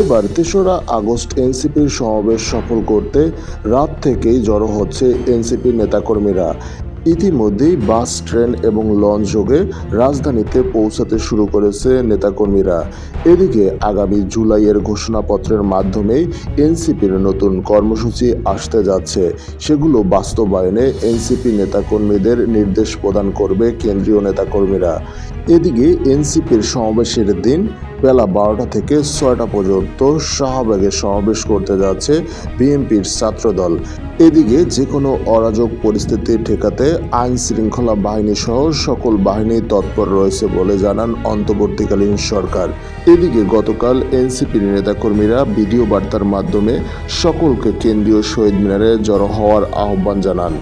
এবার তেসরা আগস্ট এনসিপির সমাবেশ সফল করতে রাত থেকেই জড়ো হচ্ছে এনসিপির নেতাকর্মীরা। ইতিমধ্যেই বাস, ট্রেন এবং লঞ্চ যোগে রাজধানীতে পৌঁছাতে শুরু করেছে নেতাকর্মীরা। এদিকে আগামী জুলাইয়ের ঘোষণাপত্রের মাধ্যমেই এনসিপির নতুন কর্মসূচি আসতে যাচ্ছে। সেগুলো বাস্তবায়নে এনসিপি নেতাকর্মীদের নির্দেশ প্রদান করবে কেন্দ্রীয় নেতাকর্মীরা। এদিকে এনসিপির সমাবেশের দিন বেলা বারোটা থেকে ছয়টা পর্যন্ত শাহবাগে সমাবেশ করতে যাচ্ছে বিএনপির ছাত্রদল। এদিকে যে কোনো অরাজক পরিস্থিতি ঠেকাতে আইন শৃঙ্খলা বাহিনী সহ সকল বাহিনী তৎপর রয়েছে বলে জানান অন্তর্বর্তীকালীন সরকার। এদিকে গতকাল এনসিপির নেতাকর্মীরা ভিডিও বার্তার মাধ্যমে সকলকে কেন্দ্রীয় শহীদ মিনারে জড়ো হওয়ার আহ্বান জানান।